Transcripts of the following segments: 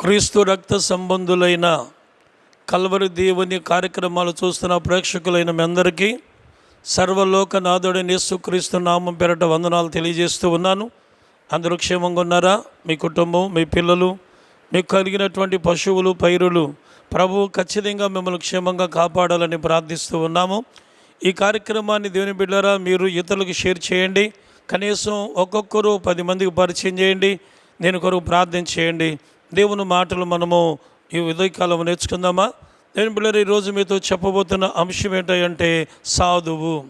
క్రీస్తు రక్త సంబంధులైన కల్వరి దేవుని కార్యక్రమాలు చూస్తున్న ప్రేక్షకులైన మీ అందరికీ సర్వలోక నాథుడైన క్రీస్తు నామం పేరట వందనాలు తెలియజేస్తూ ఉన్నాను. అందరూ క్షేమంగా ఉన్నారా? మీ కుటుంబం మీ పిల్లలు మీకు కలిగినటువంటి పశువులు పైరులు ప్రభువు ఖచ్చితంగా మిమ్మల్ని క్షేమంగా కాపాడాలని ప్రార్థిస్తూ ఉన్నాము. ఈ కార్యక్రమాన్ని దేవుని బిడ్డారా మీరు ఇతరులకు షేర్ చేయండి. కనీసం ఒక్కొక్కరు పది మందికి పరిచయం చేయండి. నేను కొరకు ప్రార్థన చేయండి. దేవుని మాటలు మనము ఈ ఉదయకాలం నేర్చుకుందామా? దేవుని పిల్లలు ఈరోజు మీతో చెప్పబోతున్న అంశం ఏంటంటే సాధువు.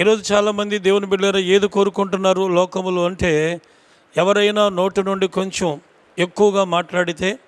ఈరోజు చాలామంది దేవుని బిడ్డలారా ఏది కోరుకుంటున్నారు లోకములు అంటే ఎవరైనా నోటి నుండి కొంచెం ఎక్కువగా మాట్లాడితే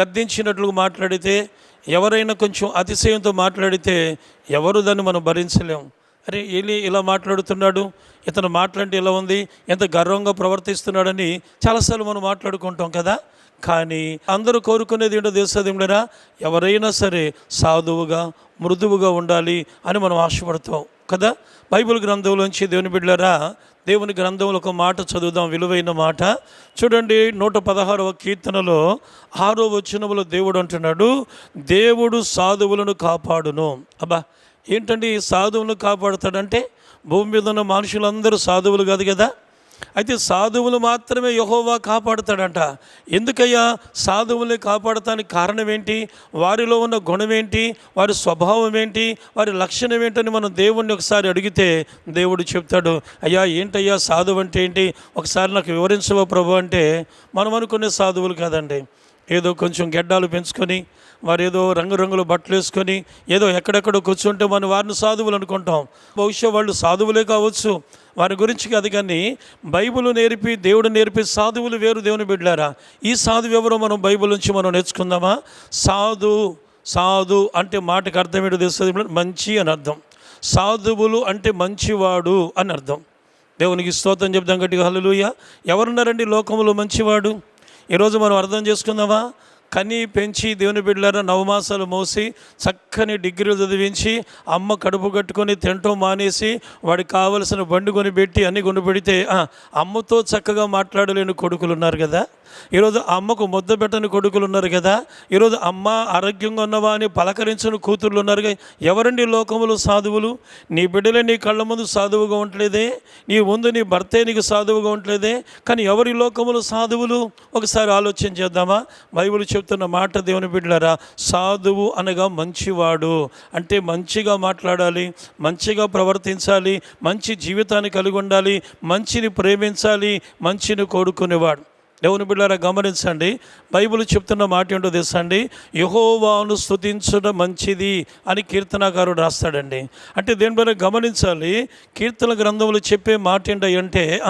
గద్దించినట్లుగా మాట్లాడితే ఎవరైనా కొంచెం అతిశయంతో మాట్లాడితే ఎవరు దాన్ని మనం భరించలేము అరే వెళ్ళి ఇలా మాట్లాడుతున్నాడు ఇతను మాట్లాడి ఇలా ఉంది ఎంత గర్వంగా ప్రవర్తిస్తున్నాడని చాలాసార్లు మనం మాట్లాడుకుంటాం కదా? కానీ అందరూ కోరుకునేది ఏంటో దేశదేముడరా ఎవరైనా సరే సాధువుగా మృదువుగా ఉండాలి అని మనం ఆశపడతాం కదా? బైబిల్ గ్రంథంలోంచి దేవుని బిడ్డలరా దేవుని గ్రంథంలో ఒక మాట చదువుదాం విలువైన మాట. చూడండి నూట పదహారవ కీర్తనలో ఆరో వచనములో దేవుడు అంటున్నాడు దేవుడు సాధువులను కాపాడును. అబ్బా ఏంటండి ఈ సాధువులను కాపాడుతాడంటే? భూమి మీద ఉన్న మనుషులందరూ సాధువులు కాదు కదా? అయితే సాధువులు మాత్రమే యహోవా కాపాడుతాడంట. ఎందుకయ్యా? సాధువుల్ని కాపాడటానికి కారణం ఏంటి వారిలో ఉన్న గుణం ఏంటి వారి స్వభావం ఏంటి వారి లక్షణం ఏంటని మనం దేవుణ్ణి ఒకసారి అడిగితే దేవుడు చెప్తాడు. అయ్యా ఏంటయ్యా సాధువు అంటే ఏంటి? ఒకసారి నాకు వివరించవా ప్రభు అంటే మనం అనుకునే సాధువులు కాదండి. ఏదో కొంచెం గెడ్డాలు పెంచుకొని వారు ఏదో రంగురంగుల బట్టలు వేసుకొని ఏదో ఎక్కడెక్కడో కూర్చుంటే మనం వారిని సాధువులు అనుకుంటాం. బహుశా వాళ్ళు సాధువులే కావచ్చు. వారి గురించి కాదు కానీ బైబుల్ నేర్పి దేవుడు నేర్పి సాధువులు వేరు దేవుని బిడ్డారా ఈ సాధువు ఎవరో మనం బైబిల్ నుంచి మనం నేర్చుకుందామా? సాధు సాధు అంటే మాటకు అర్థం ఏంటో తెలుస్తుంది మంచి అని అర్థం. సాధువులు అంటే మంచివాడు అని అర్థం. దేవునికి స్తోత్రం చెప్దాం గట్టిగా. హల్లెలూయా. ఎవరున్నారండి లోకంలో మంచివాడు? ఈరోజు మనం అర్థం చేసుకుందామా? కని పెంచి దేవుని బిడ్డలను నవమాసాలు మోసి చక్కని డిగ్రీలు చదివించి అమ్మ కడుపు కట్టుకొని తినటం మానేసి వాడికి కావలసిన బండి కొని పెట్టి అన్ని అమ్మతో చక్కగా మాట్లాడలేని కొడుకులు ఉన్నారు కదా. ఈరోజు అమ్మకు ముద్ద పెట్టని కొడుకులు ఉన్నారు కదా. ఈరోజు అమ్మ ఆరోగ్యంగా ఉన్నవా అని పలకరించని కూతుర్లు ఉన్నారు ఎవరండి లోకములు సాధువులు? నీ బిడ్డలే నీ కళ్ళ ముందు సాధువుగా ఉండలేదే. నీ ముందు నీ భర్తే నీకు సాధువుగా ఉండలేదే. కానీ ఎవరి లోకములు సాధువులు? ఒకసారి ఆలోచన చేద్దామా? బైబిల్ చెప్తున్న మాట దేవుని బిడ్డలారా సాధువు అనగా మంచివాడు. అంటే మంచిగా మాట్లాడాలి మంచిగా ప్రవర్తించాలి మంచి జీవితాన్ని కలిగి ఉండాలి మంచిని ప్రేమించాలి మంచిని కోరుకునేవాడు. దేవుని బిడ్డారా గమనించండి. బైబిల్ చెప్తున్న మాట ఏంటో తెలుసండి? యహోవాను స్థుతించడం మంచిది అని కీర్తనాకారుడు రాస్తాడండి. అంటే దేనిపైన గమనించాలి? కీర్తన గ్రంథంలో చెప్పే మాట ఏంటంటే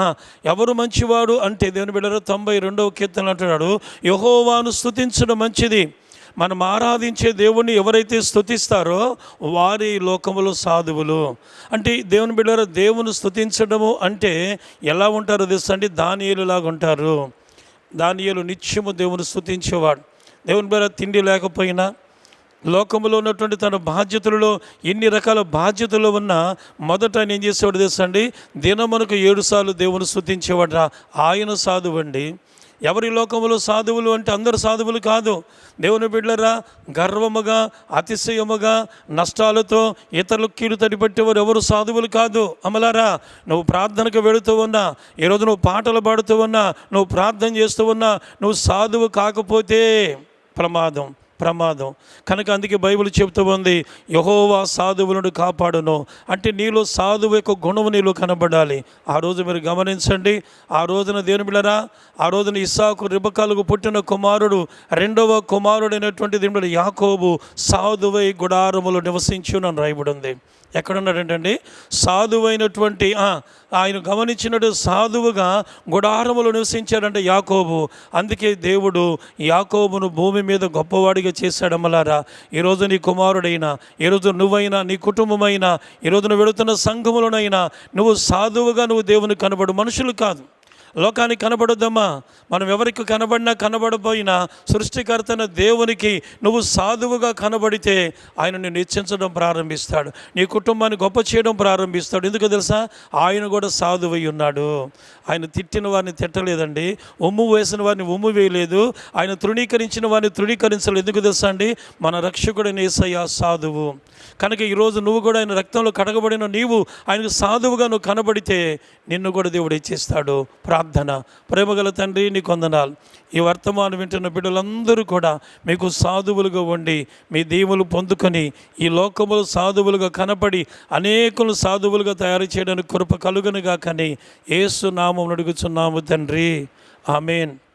ఎవరు మంచివాడు అంటే దేవుని బిడ్డారా తొంభై రెండవ కీర్తన అంటున్నాడు యహోవాను స్థుతించడం మంచిది. మనం ఆరాధించే దేవుణ్ణి ఎవరైతే స్థుతిస్తారో వారి లోకములు సాధువులు. అంటే దేవుని బిడ్డారా దేవుని స్థుతించడము అంటే ఎలా ఉంటారో తెలుసండి? దానియులులాగా ఉంటారు. దానియలు నిత్యము దేవుని స్థుతించేవాడు దేవుని బిడ్డ తిండి లేకపోయినా లోకంలో ఉన్నటువంటి తన బాధ్యతలలో ఎన్ని రకాల బాధ్యతలు ఉన్నా మొదట ఆయన ఏం చేసేవాడు తెలుసండి అండి? దినమునకు ఏడు సార్లు దేవుని స్థుతించేవాడు ఆయన సాధువండి. ఎవరి లోకములు సాధువులు అంటే అందరు సాధువులు కాదు. దేవుని బిడ్డరా గర్వముగా అతిశయముగా నష్టాలతో ఇతరులు కీడు తడిపెట్టేవారు ఎవరు సాధువులు కాదు. అమలారా నువ్వు ప్రార్థనకు వెళుతూ ఉన్నా ఈరోజు నువ్వు పాటలు పాడుతూ ఉన్నా నువ్వు ప్రార్థన చేస్తూ ఉన్నా నువ్వు సాధువు కాకపోతే ప్రమాదం. ప్రమాదం. కనుక అందుకే బైబిల్ చెబుతూ ఉంది యహోవా సాధువులను కాపాడును. అంటే నీలో సాధువు యొక్క గుణము నీలో కనబడాలి. ఆ రోజు మీరు గమనించండి ఆ రోజున దేని బిడరా ఆ రోజున ఇస్సాకు రిబకాలకు పుట్టిన కుమారుడు రెండవ కుమారుడైనటువంటి దేవుడు యాకోబు సాధువై గుడారములు నివసించునని రాయబడి ఉంది. ఎక్కడున్నాడంటండి? సాధువైనటువంటి ఆయన గమనించినట్టు సాధువుగా గుడారములు నివసించాడంటే యాకోబు. అందుకే దేవుడు యాకోబును భూమి మీద గొప్పవాడిగా చేశాడమ్మలారా ఈరోజు నీ కుమారుడైనా ఈరోజు నువ్వైనా నీ కుటుంబమైనా ఈరోజు నువ్వు వెళుతున్న సంఘములోనైనా నువ్వు సాధువుగా నువ్వు దేవుని కనబడు మనుషులు కాదు. లోకానికి కనబడొద్దమ్మా. మనం ఎవరికి కనబడినా కనబడపోయినా సృష్టికర్తన దేవునికి నువ్వు సాధువుగా కనబడితే ఆయన నిన్ను హెచ్చించడం ప్రారంభిస్తాడు. నీ కుటుంబాన్ని గొప్ప చేయడం ప్రారంభిస్తాడు. ఎందుకు తెలుసా? ఆయన కూడా సాధువై ఉన్నాడు. ఆయన తిట్టిన వారిని తిట్టలేదండి. ఉమ్ము వేసిన వారిని ఉమ్ము వేయలేదు. ఆయన తృణీకరించిన వారిని తృణీకరించలేదు. ఎందుకు తెలుసా అండి? మన రక్షకుడు నేసయ్య సాధువు. కనుక ఈరోజు నువ్వు కూడా ఆయన రక్తంలో కడగబడిన నీవు ఆయనకు సాధువుగా నువ్వు కనబడితే నిన్ను కూడా దేవుడు ఇచ్చేస్తాడు. ప్రార్థన. ప్రేమగల తండ్రి నీ కొందనాలు. ఈ వర్తమానం వింటున్న బిడ్డలందరూ కూడా మీకు సాధువులుగా ఉండి మీ దీవులు పొందుకొని ఈ లోకములు సాధువులుగా కనపడి అనేకులు సాధువులుగా తయారు చేయడానికి కృప కలుగునుగా కానీ ఏసు నామం అడుగుచున్నాము తండ్రి. ఆమెన్.